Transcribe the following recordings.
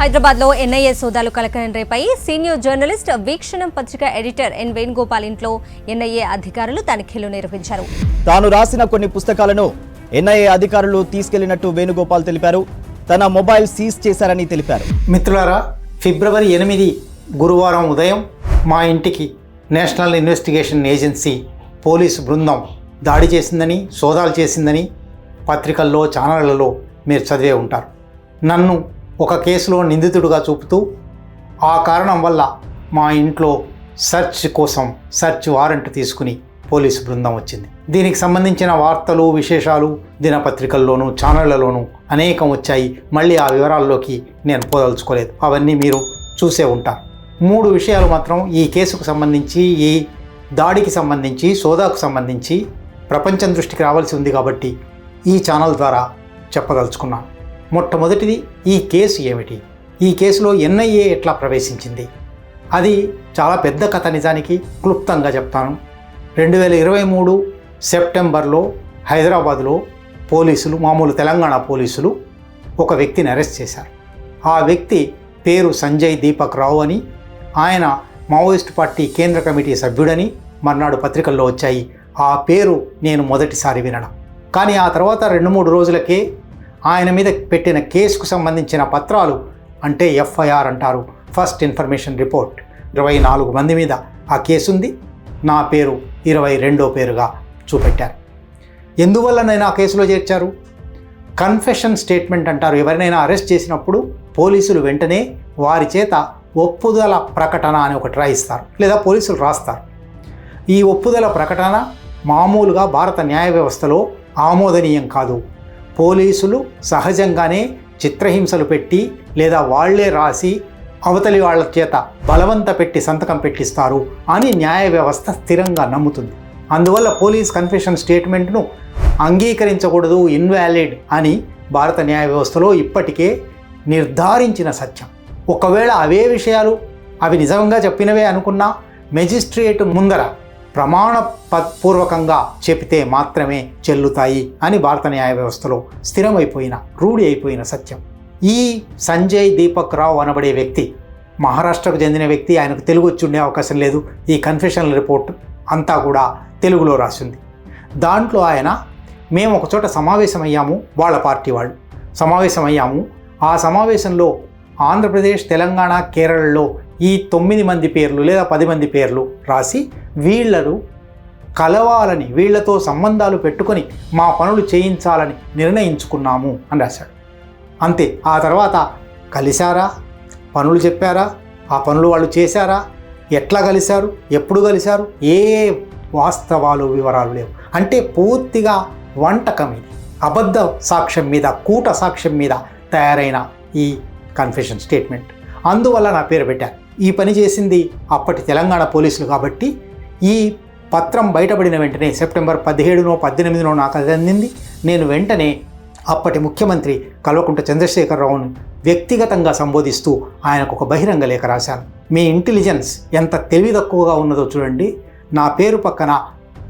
హైదరాబాద్లో ఎన్ఐఏ సోదాలు కలకలం రేపై సీనియర్ జర్నలిస్ట్ వీక్షణం పత్రిక ఎడిటర్ ఎన్ వేణుగోపాల్ ఇంట్లో ఎన్ఐఏ అధికారులు తనిఖీలు నిర్వహించారు. తాను రాసిన కొన్ని పుస్తకాలను ఎన్ఐఏ అధికారులు తీసుకెళ్ళినట్టు వేణుగోపాల్ తెలిపారు. తన మొబైల్ సీజ్ చేశారని తెలిపారు. మిత్రులారా ఫిబ్రవరి ఎనిమిది గురువారం ఉదయం మా ఇంటికి నేషనల్ ఇన్వెస్టిగేషన్ ఏజెన్సీ పోలీసు బృందం దాడి చేసిందని సోదాలు చేసిందని పత్రికల్లో ఛానళ్ళలో మీరు చదివే ఉంటారు. నన్ను ఒక కేసులో నిందితుడుగా చూపుతూ ఆ కారణం వల్ల మా ఇంట్లో సెర్చ్ కోసం సెర్చ్ వారెంట్ తీసుకుని పోలీసు బృందం వచ్చింది. దీనికి సంబంధించిన వార్తలు విశేషాలు దినపత్రికల్లోనూ ఛానళ్ళలోనూ అనేకం వచ్చాయి. మళ్ళీ ఆ వివరాల్లోకి నేను పోదలుచుకోలేదు. అవన్నీ మీరు చూసే ఉంటారు. మూడు విషయాలు మాత్రం ఈ కేసుకు సంబంధించి ఈ దాడికి సంబంధించి సోదాకు సంబంధించి ప్రపంచం దృష్టికి రావాల్సి ఉంది కాబట్టి ఈ ఛానల్ ద్వారా చెప్పదలుచుకున్నాను. మొట్టమొదటిది ఈ కేసు ఏమిటి? ఈ కేసులో ఎన్ఐఏ ఎట్లా ప్రవేశించింది? అది చాలా పెద్ద కథ నిజానికి క్లుప్తంగా చెప్తాను. రెండు వేల ఇరవై మూడు సెప్టెంబర్లో హైదరాబాద్లో పోలీసులు మామూలు తెలంగాణ పోలీసులు ఒక వ్యక్తిని అరెస్ట్ చేశారు. ఆ వ్యక్తి పేరు సంజయ్ దీపక్ రావు అని ఆయన మావోయిస్ట్ పార్టీ కేంద్ర కమిటీ సభ్యుడని మర్నాడు పత్రికల్లో వచ్చాయి. ఆ పేరు నేను మొదటిసారి వినడం. కానీ ఆ తర్వాత రెండు మూడు రోజులకే ఆయన మీద పెట్టిన కేసుకు సంబంధించిన పత్రాలు అంటే ఎఫ్ఐఆర్ అంటారు. ఫస్ట్ ఇన్ఫర్మేషన్ రిపోర్ట్ ఇరవై నాలుగు మంది మీద ఆ కేసు ఉంది నా పేరు ఇరవై రెండో పేరుగా చూపెట్టారు. ఎందువల్ల నేను ఆ కేసులో చేర్చారు? కన్ఫెషన్ స్టేట్మెంట్ అంటారు. ఎవరినైనా అరెస్ట్ చేసినప్పుడు పోలీసులు వెంటనే వారి చేత ఒప్పుదల ప్రకటన అని ఒకటి రాయిస్తారు. లేదా పోలీసులు రాస్తారు. ఈ ఒప్పుదల ప్రకటన మామూలుగా భారత న్యాయ వ్యవస్థలో ఆమోదనీయం కాదు. పోలీసులు సహజంగానే చిత్రహింసలు పెట్టి లేదా వాళ్ళే రాసి అవతలి వాళ్ళ చేత బలవంత పెట్టి సంతకం పెట్టిస్తారు అని న్యాయ వ్యవస్థ స్థిరంగా నమ్ముతుంది. అందువల్ల పోలీస్ కన్ఫెషన్ స్టేట్మెంట్ను అంగీకరించకూడదు ఇన్వాలిడ్ అని భారత న్యాయ వ్యవస్థలో ఇప్పటికే నిర్ధారించిన సత్యం. ఒకవేళ అవే విషయాలు అవి నిజంగా చెప్పినవే అనుకున్నా మెజిస్ట్రేట్ ముందర ప్రమాణ పూర్వకంగా చెబితే మాత్రమే చెల్లుతాయి అని భారత న్యాయ వ్యవస్థలో స్థిరమైపోయిన రూఢి అయిపోయిన సత్యం. ఈ సంజయ్ దీపక్ రావు అనబడే వ్యక్తి మహారాష్ట్రకు చెందిన వ్యక్తి ఆయనకు తెలుగు వచ్చి ఉండే అవకాశం లేదు. ఈ కన్ఫెషన్ రిపోర్ట్ అంతా కూడా తెలుగులో రాసింది. దాంట్లో ఆయన మేము ఒకచోట సమావేశమయ్యాము వాళ్ళ పార్టీ వాళ్ళు. సమావేశమయ్యాము. ఆ సమావేశంలో ఆంధ్రప్రదేశ్ తెలంగాణ కేరళలో ఈ తొమ్మిది మంది పేర్లు లేదా పది మంది పేర్లు రాసి వీళ్ళను కలవాలని వీళ్ళతో సంబంధాలు పెట్టుకొని మా పనులు చేయించాలని నిర్ణయించుకున్నాము అని రాశాడు. అంతే. ఆ తర్వాత కలిశారా? పనులు చెప్పారా? ఆ పనులు వాళ్ళు చేశారా? ఎట్లా కలిశారు? ఎప్పుడు కలిశారు? ఏ వాస్తవాలు వివరాలు లేవు. అంటే పూర్తిగా వంటకం ఇది. అబద్ధ సాక్ష్యం మీద కూట సాక్ష్యం మీద తయారైన ఈ కన్ఫెషన్ స్టేట్మెంట్ అందువల్ల నా పేరు పెట్టారు. ఈ పని చేసింది అప్పటి తెలంగాణ పోలీసులు కాబట్టి ఈ పత్రం బయటపడిన వెంటనే సెప్టెంబర్ పదిహేడునో పద్దెనిమిదినో నాకు అది అందింది. నేను వెంటనే అప్పటి ముఖ్యమంత్రి కల్వకుంట్ల చంద్రశేఖరరావును వ్యక్తిగతంగా సంబోధిస్తూ ఆయనకు ఒక బహిరంగ లేఖ రాశాను. మీ ఇంటెలిజెన్స్ ఎంత తెలివి తక్కువగా ఉన్నదో చూడండి. నా పేరు పక్కన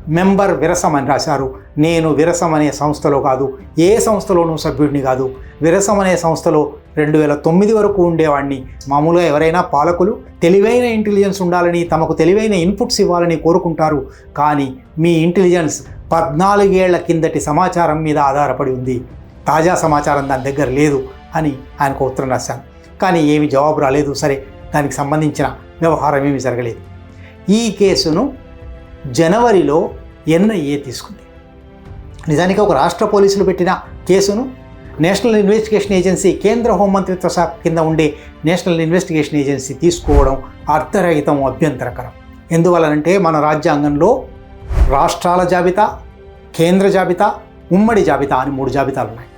మెంబర్ విరసం అని రాశారు. నేను విరసం అనే సంస్థలో కాదు ఏ సంస్థలోనూ సభ్యుడిని కాదు. విరసం అనే సంస్థలో రెండు వేల తొమ్మిది వరకు ఉండేవాడిని. మామూలుగా ఎవరైనా పాలకులు తెలివైన ఇంటెలిజెన్స్ ఉండాలని తమకు తెలివైన ఇన్పుట్స్ ఇవ్వాలని కోరుకుంటారు. కానీ మీ ఇంటెలిజెన్స్ పద్నాలుగేళ్ళ కిందటి సమాచారం మీద ఆధారపడి ఉంది. తాజా సమాచారం దాని దగ్గర లేదు అని ఆయనకు ఉత్తరం రాశాను. కానీ ఏమి జవాబు రాలేదు. సరే దానికి సంబంధించిన వ్యవహారం ఏమీ జరగలేదు. ఈ కేసును జనవరిలో ఎన్ఐఏ తీసుకుంది. నిజానికి ఒక రాష్ట్ర పోలీసులు పెట్టిన కేసును నేషనల్ ఇన్వెస్టిగేషన్ ఏజెన్సీ కేంద్ర హోంమంత్రిత్వ శాఖ కింద ఉండే నేషనల్ ఇన్వెస్టిగేషన్ ఏజెన్సీ తీసుకోవడం అర్థరహితం అభ్యంతరకరం. ఎందువలనంటే మన రాజ్యాంగంలో రాష్ట్రాల జాబితా కేంద్ర జాబితా ఉమ్మడి జాబితా అని మూడు జాబితాలు ఉన్నాయి.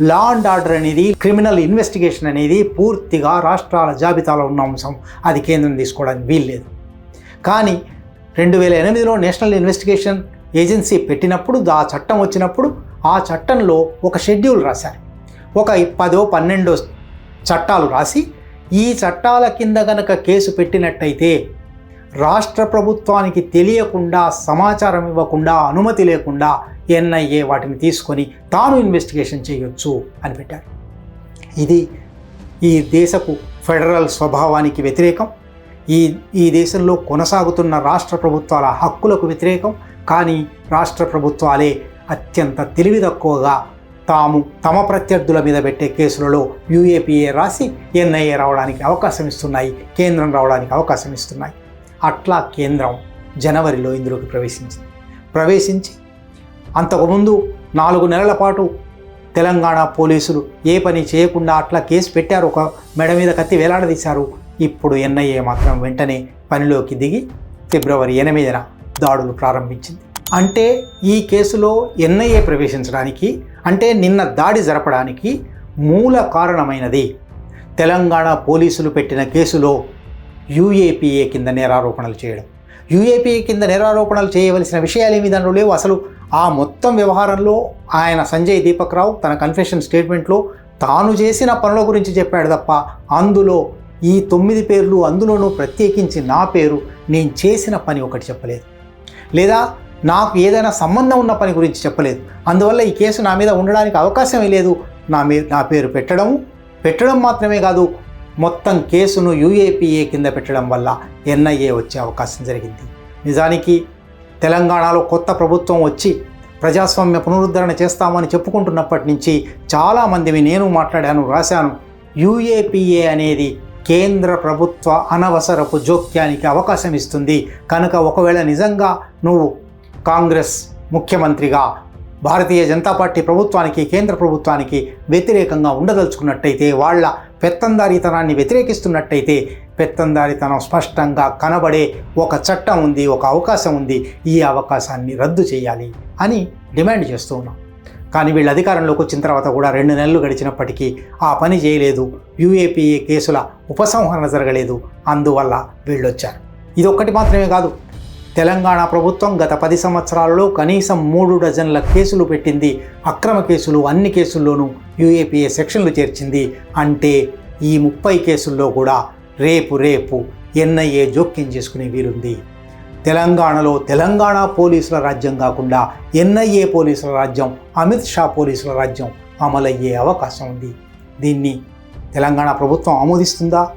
లా అండ్ ఆర్డర్ అనేది క్రిమినల్ ఇన్వెస్టిగేషన్ అనేది పూర్తిగా రాష్ట్రాల జాబితాలో ఉన్న అంశం. అది కేంద్రం తీసుకోవడానికి వీల్లేదు. కానీ రెండు వేల ఎనిమిదిలో నేషనల్ ఇన్వెస్టిగేషన్ ఏజెన్సీ పెట్టినప్పుడు ఆ చట్టం వచ్చినప్పుడు ఆ చట్టంలో ఒక షెడ్యూల్ రాశారు. ఒక పదో పన్నెండో చట్టాలు రాసి ఈ చట్టాల కింద గనక కేసు పెట్టినట్టయితే రాష్ట్ర ప్రభుత్వానికి తెలియకుండా సమాచారం ఇవ్వకుండా అనుమతి లేకుండా ఎన్ఐఏ వాటిని తీసుకొని తాను ఇన్వెస్టిగేషన్ చేయొచ్చు అని పెట్టారు. ఇది ఈ దేశపు ఫెడరల్ స్వభావానికి వ్యతిరేకం. ఈ ఈ దేశంలో కొనసాగుతున్న రాష్ట్ర ప్రభుత్వాల హక్కులకు వ్యతిరేకం. కానీ రాష్ట్ర ప్రభుత్వాలే అత్యంత తెలివి తక్కువగా తాము తమ ప్రత్యర్థుల మీద పెట్టే కేసులలో యూఏపీఏ రాసి ఎన్ఐఏ రావడానికి అవకాశం ఇస్తున్నాయి కేంద్రం రావడానికి అవకాశం ఇస్తున్నాయి. అట్లా కేంద్రం జనవరిలో ఇందులోకి ప్రవేశించింది. ప్రవేశించి అంతకుముందు నాలుగు నెలల పాటు తెలంగాణ పోలీసులు ఏ పని చేయకుండా అట్లా కేసు పెట్టారు ఒక మెడ మీద కత్తి వేలాడదీశారు. ఇప్పుడు ఎన్ఐఏ మాత్రం వెంటనే పనిలోకి దిగి ఫిబ్రవరి ఎనిమిదిన దాడులు ప్రారంభించింది. అంటే ఈ కేసులో ఎన్ఐఏ ప్రవేశించడానికి అంటే నిన్న దాడి జరపడానికి మూల కారణమైనది. తెలంగాణ పోలీసులు పెట్టిన కేసులో యూఏపీఏ కింద నేరారోపణలు చేయడం. యూఏపీఏ కింద నేరారోపణలు చేయవలసిన విషయాలు ఏమి దానిలో లేవు. అసలు ఆ మొత్తం వ్యవహారంలో ఆయన సంజయ్ దీపక్ రావు తన కన్ఫెషన్ స్టేట్మెంట్లో తాను చేసిన పనుల గురించి చెప్పాడు తప్ప అందులో ఈ తొమ్మిది పేర్లు అందులోనూ ప్రత్యేకించి నా పేరు నేను చేసిన పని ఒకటి చెప్పలేదు. లేదా నాకు ఏదైనా సంబంధం ఉన్న పని గురించి చెప్పలేదు. అందువల్ల ఈ కేసు నా మీద ఉండడానికి అవకాశమే లేదు. నా మీ నా పేరు పెట్టడం పెట్టడం మాత్రమే కాదు మొత్తం కేసును యూఏపీఏ కింద పెట్టడం వల్ల ఎన్ఐఏ వచ్చే అవకాశం జరిగింది. నిజానికి తెలంగాణలో కొత్త ప్రభుత్వం వచ్చి ప్రజాస్వామ్య పునరుద్ధరణ చేస్తామని చెప్పుకుంటున్నప్పటి నుంచి చాలామందివి నేను మాట్లాడాను రాశాను. యూఏపీఏ అనేది కేంద్ర ప్రభుత్వ అనవసరపు జోక్యానికి అవకాశం ఇస్తుంది. కనుక ఒకవేళ నిజంగా నువ్వు కాంగ్రెస్ ముఖ్యమంత్రిగా భారతీయ జనతా పార్టీ ప్రభుత్వానికి కేంద్ర ప్రభుత్వానికి వ్యతిరేకంగా ఉండదలుచుకున్నట్టయితే వాళ్ళ పెత్తందారీతనాన్ని వ్యతిరేకిస్తున్నట్టయితే పెత్తందారితనం స్పష్టంగా కనబడే ఒక చట్టం ఉంది ఒక అవకాశం ఉంది ఈ అవకాశాన్ని రద్దు చేయాలి అని డిమాండ్ చేస్తూ ఉన్నాం. కానీ వీళ్ళు అధికారంలోకి వచ్చిన తర్వాత కూడా రెండు నెలలు గడిచినప్పటికీ ఆ పని చేయలేదు. యూఏపీఏ కేసుల ఉపసంహరణ జరగలేదు. అందువల్ల వీళ్ళు వచ్చారు ఇది ఒక్కటి మాత్రమే కాదు తెలంగాణ ప్రభుత్వం గత పది సంవత్సరాలలో కనీసం మూడు డజన్ల కేసులు పెట్టింది. అక్రమ కేసులు అన్ని కేసుల్లోనూ యూఏపీఏ సెక్షన్లు చేర్చింది. అంటే ఈ ముప్పై కేసుల్లో కూడా రేపు రేపు ఎన్ఐఏ జోక్యం చేసుకునే వీలుంది. తెలంగాణలో తెలంగాణ పోలీసుల రాజ్యం కాకుండా ఎన్ఐఏ పోలీసుల రాజ్యం అమిత్ షా పోలీసుల రాజ్యం అమలయ్యే అవకాశం ఉంది. దీన్ని తెలంగాణ ప్రభుత్వం ఆమోదిస్తుందా?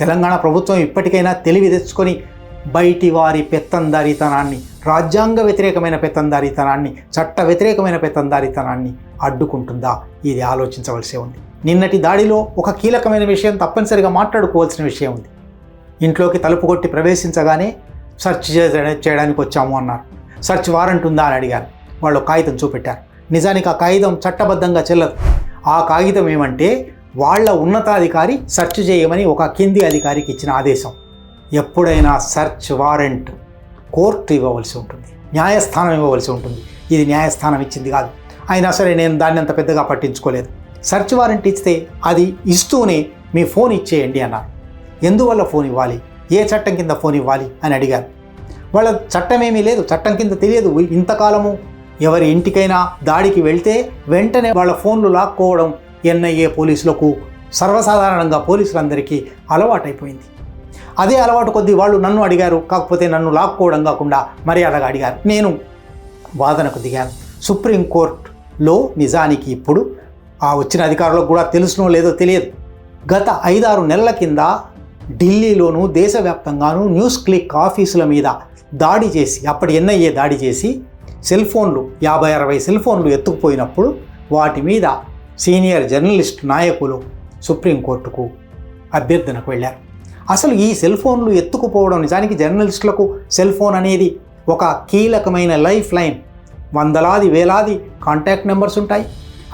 తెలంగాణ ప్రభుత్వం ఇప్పటికైనా తెలివి తెచ్చుకొని బయటి వారి పెత్తందారీతనాన్ని రాజ్యాంగ వ్యతిరేకమైన పెత్తందారీతనాన్ని చట్ట వ్యతిరేకమైన పెత్తందారీతనాన్ని అడ్డుకుంటుందా? ఇది ఆలోచించవలసి ఉంది. నిన్నటి దాడిలో ఒక కీలకమైన విషయం తప్పనిసరిగా మాట్లాడుకోవాల్సిన విషయం ఉంది. ఇంట్లోకి తలుపు కొట్టి ప్రవేశించగానే సెర్చ్ చే- చేయడానికి వచ్చాము అన్నారు. సెర్చ్ వారెంట్ ఉందా అని అడిగారు. వాళ్ళు కాగితం చూపెట్టారు. నిజానికి ఆ కాగితం చట్టబద్ధంగా చెల్లదు. ఆ కాగితం ఏమంటే వాళ్ళ ఉన్నతాధికారి సెర్చ్ చేయమని ఒక కింది అధికారికి ఇచ్చిన ఆదేశం. ఎప్పుడైనా సెర్చ్ వారెంట్ కోర్టు ఇవ్వవలసి ఉంటుంది. న్యాయస్థానం ఇవ్వవలసి ఉంటుంది. ఇది న్యాయస్థానం ఇచ్చింది కాదు. అయినా సరే నేను దాన్ని అంత పెద్దగా పట్టించుకోలేదు. సెర్చ్ వారెంట్ ఇస్తే అది ఇస్తూనే మీ ఫోన్ ఇచ్చేయండి అన్నారు. ఎందువల్ల ఫోన్ ఇవ్వాలి? ఏ చట్టం కింద ఫోన్ ఇవ్వాలి అని అడిగారు. వాళ్ళ చట్టం ఏమీ లేదు. చట్టం కింద తెలియదు. ఇంతకాలము ఎవరి ఇంటికైనా దాడికి వెళ్తే వెంటనే వాళ్ళ ఫోన్లు లాక్కోవడం ఎన్ఐఏ పోలీసులకు సర్వసాధారణంగా పోలీసులందరికీ అలవాటైపోయింది. అదే అలవాటు కొద్దీ వాళ్ళు నన్ను అడిగారు. కాకపోతే నన్ను లాక్కోవడం కాకుండా మర్యాదగా అడిగారు. నేను వాదనకు దిగాను. సుప్రీంకోర్టులో నిజానికి ఇప్పుడు ఆ వచ్చిన అధికారులకు కూడా తెలుసునో లేదో తెలియదు. గత ఐదారు నెలల కింద ఢిల్లీలోను దేశవ్యాప్తంగానూ న్యూస్ క్లిక్ ఆఫీసుల మీద దాడి చేసి అప్పటి ఎన్ఐఏ దాడి చేసి సెల్ ఫోన్లు యాభై అరవై సెల్ ఫోన్లు ఎత్తుకుపోయినప్పుడు వాటి మీద సీనియర్ జర్నలిస్ట్ నాయకులు సుప్రీంకోర్టుకు అభ్యర్థనకు వెళ్ళారు. అసలు ఈ సెల్ ఫోన్లు ఎత్తుకుపోవడం నిజానికి జర్నలిస్టులకు సెల్ ఫోన్ అనేది ఒక కీలకమైన లైఫ్ లైన్. వందలాది వేలాది కాంటాక్ట్ నెంబర్స్ ఉంటాయి.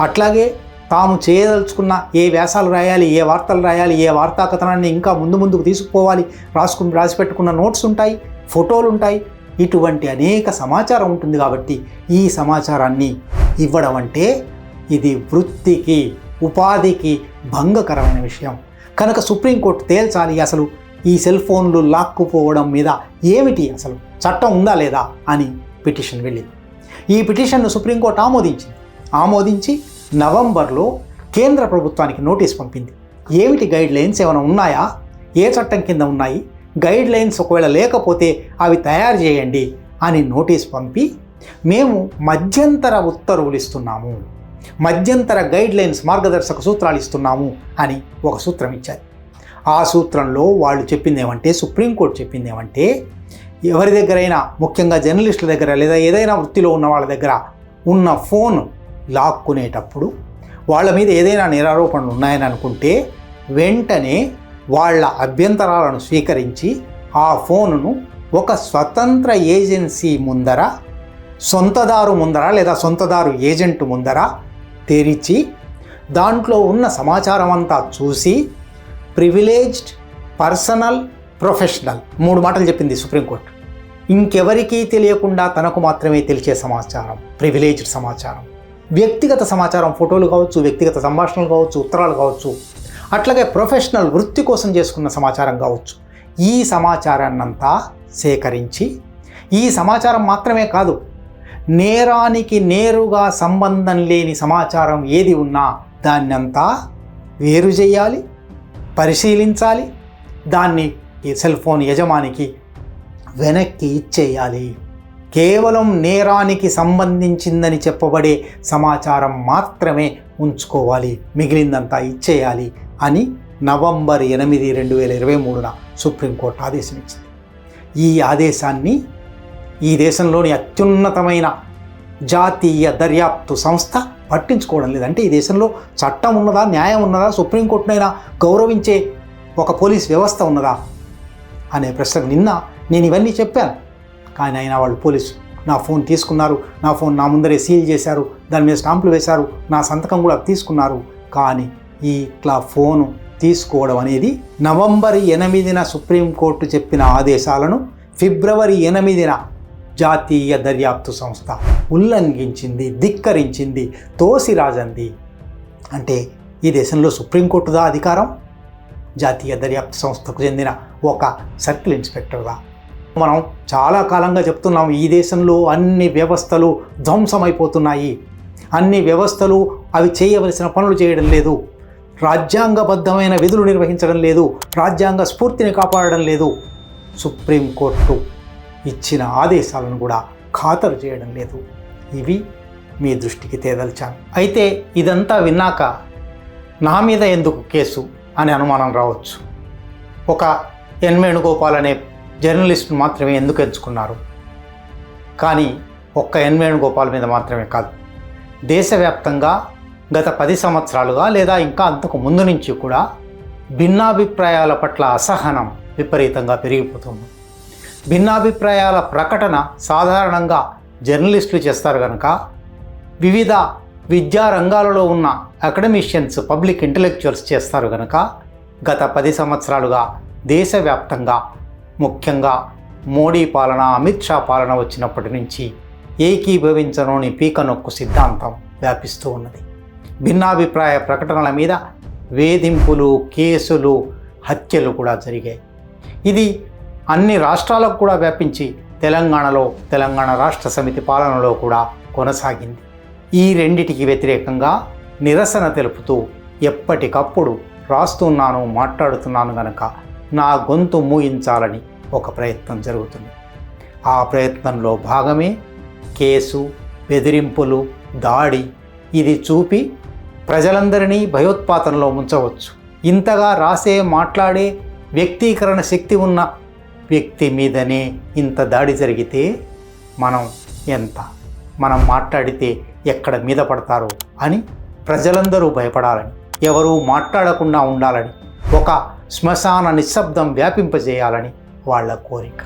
అట్లాగే తాము చేయదలుచుకున్న ఏ వ్యాసాలు రాయాలి ఏ వార్తలు రాయాలి ఏ వార్తా కథనాన్ని ఇంకా ముందు ముందుకు తీసుకుపోవాలి రాసుకుని రాసి పెట్టుకున్న నోట్స్ ఉంటాయి ఫోటోలు ఉంటాయి. ఇటువంటి అనేక సమాచారం ఉంటుంది కాబట్టి ఈ సమాచారాన్ని ఇవ్వడం అంటే ఇది వృత్తికి ఉపాధికి భంగకరమైన విషయం. కనుక సుప్రీంకోర్టు తేల్చాలి అసలు? ఈ సెల్ ఫోన్లు లాక్కుపోవడం మీద ఏమిటి అసలు? చట్టం ఉందా లేదా? అని పిటిషన్ వెళ్ళింది. ఈ పిటిషన్ను సుప్రీంకోర్టు ఆమోదించింది. ఆమోదించి నవంబర్లో కేంద్ర ప్రభుత్వానికి నోటీస్ పంపింది. ఏమిటి గైడ్ లైన్స్ ఏమైనా ఉన్నాయా? ఏ చట్టం కింద ఉన్నాయి? గైడ్ లైన్స్ ఒకవేళ లేకపోతే అవి తయారు చేయండి అని నోటీస్ పంపి మేము మధ్యంతర ఉత్తర్వులు ఇస్తున్నాము. మధ్యంతర గైడ్ లైన్స్ మార్గదర్శక సూత్రాలు ఇస్తున్నాము అని ఒక సూత్రం ఇచ్చారు. ఆ సూత్రంలో వాళ్ళు చెప్పింది ఏమంటే సుప్రీంకోర్టు చెప్పింది ఏమంటే ఎవరి దగ్గరైనా ముఖ్యంగా జర్నలిస్టుల దగ్గర లేదా ఏదైనా వృత్తిలో ఉన్న వాళ్ళ దగ్గర ఉన్న ఫోన్ లాక్కునేటప్పుడు వాళ్ళ మీద ఏదైనా నిరారోపణలు ఉన్నాయని అనుకుంటే వెంటనే వాళ్ళ అభ్యంతరాలను స్వీకరించి ఆ ఫోనును ఒక స్వతంత్ర ఏజెన్సీ ముందర సొంతదారు ముందర లేదా సొంతదారు ఏజెంట్ ముందర తెరిచి దాంట్లో ఉన్న సమాచారం అంతా చూసి ప్రివిలేజ్డ్ పర్సనల్ ప్రొఫెషనల్ మూడు మాటలు చెప్పింది సుప్రీంకోర్టు. ఇంకెవరికీ తెలియకుండా తనకు మాత్రమే తెలిసే సమాచారం ప్రివిలేజ్డ్ సమాచారం. వ్యక్తిగత సమాచారం ఫోటోలు కావచ్చు వ్యక్తిగత సంభాషణలు కావచ్చు ఉత్తరాలు కావచ్చు అట్లాగే ప్రొఫెషనల్ వృత్తి కోసం చేసుకున్న సమాచారం కావచ్చు. ఈ సమాచారాన్నంతా సేకరించి ఈ సమాచారం మాత్రమే కాదు నేరానికి నేరుగా సంబంధం లేని సమాచారం ఏది ఉన్నా దాన్నంతా వేరు చేయాలి పరిశీలించాలి దాన్ని ఈ సెల్ ఫోన్ యజమానికి వెనక్కి ఇచ్చేయాలి. కేవలం నేరానికి సంబంధించిందని చెప్పబడే సమాచారం మాత్రమే ఉంచుకోవాలి మిగిలిందంతా ఇచ్చేయాలి అని నవంబర్ ఎనిమిది రెండు వేల ఇరవై మూడున సుప్రీంకోర్టు ఆదేశం ఇచ్చింది ఈ ఆదేశాన్ని ఈ దేశంలోని అత్యున్నతమైన జాతీయ దర్యాప్తు సంస్థ పట్టించుకోవడం లేదంటే ఈ దేశంలో చట్టం ఉన్నదా న్యాయం ఉన్నదా సుప్రీంకోర్టునైనా గౌరవించే ఒక పోలీస్ వ్యవస్థ ఉన్నదా అనే ప్రశ్నకు నిన్న నేను ఇవన్నీ చెప్పాను. కానీ అయినా వాళ్ళు పోలీసు నా ఫోన్ తీసుకున్నారు నా ఫోన్ నా ముందరే సీల్ చేశారు దాని మీద స్టాంపులు వేశారు నా సంతకం కూడా తీసుకున్నారు. కానీ ఈ ఇట్లా ఫోను తీసుకోవడం అనేది నవంబర్ ఎనిమిదిన సుప్రీంకోర్టు చెప్పిన ఆదేశాలను ఫిబ్రవరి ఎనిమిదిన జాతీయ దర్యాప్తు సంస్థ ఉల్లంఘించింది ధిక్కరించింది తోసిరాజంది అంటే ఈ దేశంలో సుప్రీంకోర్టుదా అధికారం? జాతీయ దర్యాప్తు సంస్థకు చెందిన ఒక సర్కిల్ ఇన్స్పెక్టర్గా మనం చాలా కాలంగా చెప్తున్నాం ఈ దేశంలో అన్ని వ్యవస్థలు ధ్వంసమైపోతున్నాయి. అన్ని వ్యవస్థలు అవి చేయవలసిన పనులు చేయడం లేదు. రాజ్యాంగబద్ధమైన విధులు నిర్వహించడం లేదు. రాజ్యాంగ స్ఫూర్తిని కాపాడడం లేదు. సుప్రీంకోర్టు ఇచ్చిన ఆదేశాలను కూడా ఖాతరు చేయడం లేదు. ఇవి మీ దృష్టికి తేదల్చాను అయితే ఇదంతా విన్నాక నా మీద ఎందుకు కేసు అనే అనుమానం రావచ్చు. ఒక ఎన్ వేణుగోపాల్ అనే జర్నలిస్ట్ను మాత్రమే ఎందుకు ఎంచుకున్నారు? కానీ ఒక్క ఎన్ వేణుగోపాల్ మీద మాత్రమే కాదు. దేశవ్యాప్తంగా గత పది సంవత్సరాలుగా లేదా ఇంకా అంతకు ముందు నుంచి కూడా భిన్నాభిప్రాయాల పట్ల అసహనం విపరీతంగా పెరిగిపోతుంది. భిన్నాభిప్రాయాల ప్రకటన సాధారణంగా జర్నలిస్టులు చేస్తారు కనుక వివిధ విద్యా రంగాలలో ఉన్న అకాడమిషియన్స్ పబ్లిక్ ఇంటలెక్చువల్స్ చేస్తారు కనుక గత పది సంవత్సరాలుగా దేశవ్యాప్తంగా ముఖ్యంగా మోడీ పాలన అమిత్ షా పాలన వచ్చినప్పటి నుంచి ఏకీభవించనోని పీకనొక్కు సిద్ధాంతం వ్యాపిస్తూ ఉన్నది. భిన్నాభిప్రాయ ప్రకటనల మీద వేధింపులు కేసులు హత్యలు కూడా జరిగాయి. ఇది అన్ని రాష్ట్రాలకు కూడా వ్యాపించి తెలంగాణలో తెలంగాణ రాష్ట్ర సమితి పాలనలో కూడా కొనసాగింది. ఈ రెండిటికి వ్యతిరేకంగా నిరసన తెలుపుతూ ఎప్పటికప్పుడు రాస్తున్నాను మాట్లాడుతున్నాను గనక నా గొంతు మూయించాలని ఒక ప్రయత్నం జరుగుతుంది. ఆ ప్రయత్నంలో భాగమే కేసు బెదిరింపులు దాడి ఇది చూపి ప్రజలందరినీ భయోత్పాతంలో ముంచవచ్చు. ఇంతగా రాసే మాట్లాడే వ్యక్తీకరణ శక్తి ఉన్న వ్యక్తి మీదనే ఇంత దాడి జరిగితే మనం ఎంత? మనం మాట్లాడితే ఎక్కడ మీద పడతారో అని ప్రజలందరూ భయపడాలని ఎవరూ మాట్లాడకుండా ఉండాలని ఒక శ్మశాన నిశ్శబ్దం వ్యాపింపజేయాలని వాళ్ళ కోరిక.